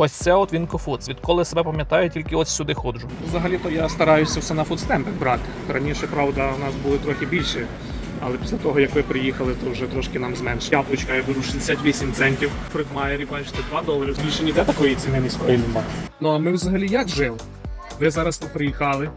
Ось це от він кофуц. Відколи себе пам'ятаю, тільки ось сюди ходжу. Взагалі-то я стараюся все на фудстемпах брати. Раніше, правда, у нас були трохи більше. Але після того, як ви приїхали, то вже трошки нам зменшили. Яблучка я беру 68 центів. В бачите, 2 долари. Більше ніде такої ціни низької немає. Ну а ми взагалі як жили? Ви зараз тут приїхали,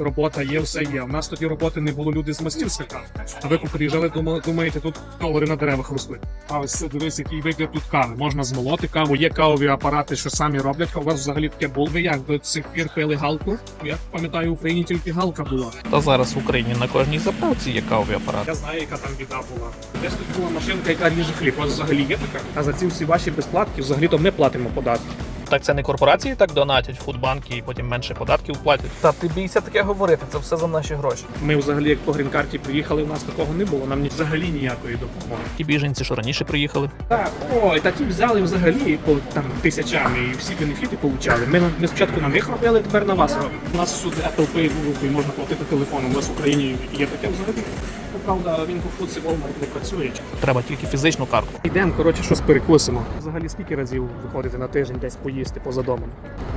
робота є, все є. У нас тоді роботи не було, люди з мостів скакали. А ви приїжджали, дума- думаєте, тут долари на деревах росли. А ось дивись, який вигляд тут кави. Можна змолоти каву, є кавові апарати, що самі роблять. У вас взагалі таке було. Ви як до цих пір пили галку? Я пам'ятаю, в Україні тільки галка була. Та зараз в Україні на кожній заправці є кавові апарати. Я знаю, яка там біда була. Десь тут була машинка, яка ріже хліб. У вас взагалі є така? А за ці всі ваші безплатки взагалі то ми платимо податки. Так це не корпорації так донатять, фудбанки і потім менше податків платять. Та ти бійся таке говорити, це все за наші гроші. Ми взагалі, як по грін-карті приїхали, у нас такого не було. Нам взагалі ніякої допомоги. Ті біженці, що раніше приїхали. Так, ой, та ті взяли взагалі по там тисячами і всі бенефіти получали. Ми, ми спочатку на них робили, тепер на вас робимо. У нас всюди Apple Pay, Google Pay, можна платити телефоном. У вас в Україні є таке взагалі. Ну, правда, він по фуці Walmart не працює. Треба тільки фізичну картку. Йдемо, коротше, щось перекусимо. Взагалі, скільки разів виходите на тиждень десь поїсти поза домом?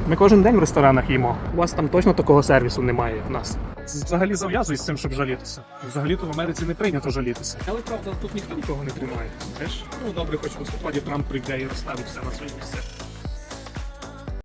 Ми кожен день в ресторанах їмо. У вас там точно такого сервісу немає, як в нас. Взагалі зав'язуй з цим, щоб жалітися. Взагалі то в Америці не прийнято жалітися. Але правда, тут ніхто нікого не тримає. Знаєш? ну добре, хоч в листопаді Трамп прийде і розставить все на своє місця.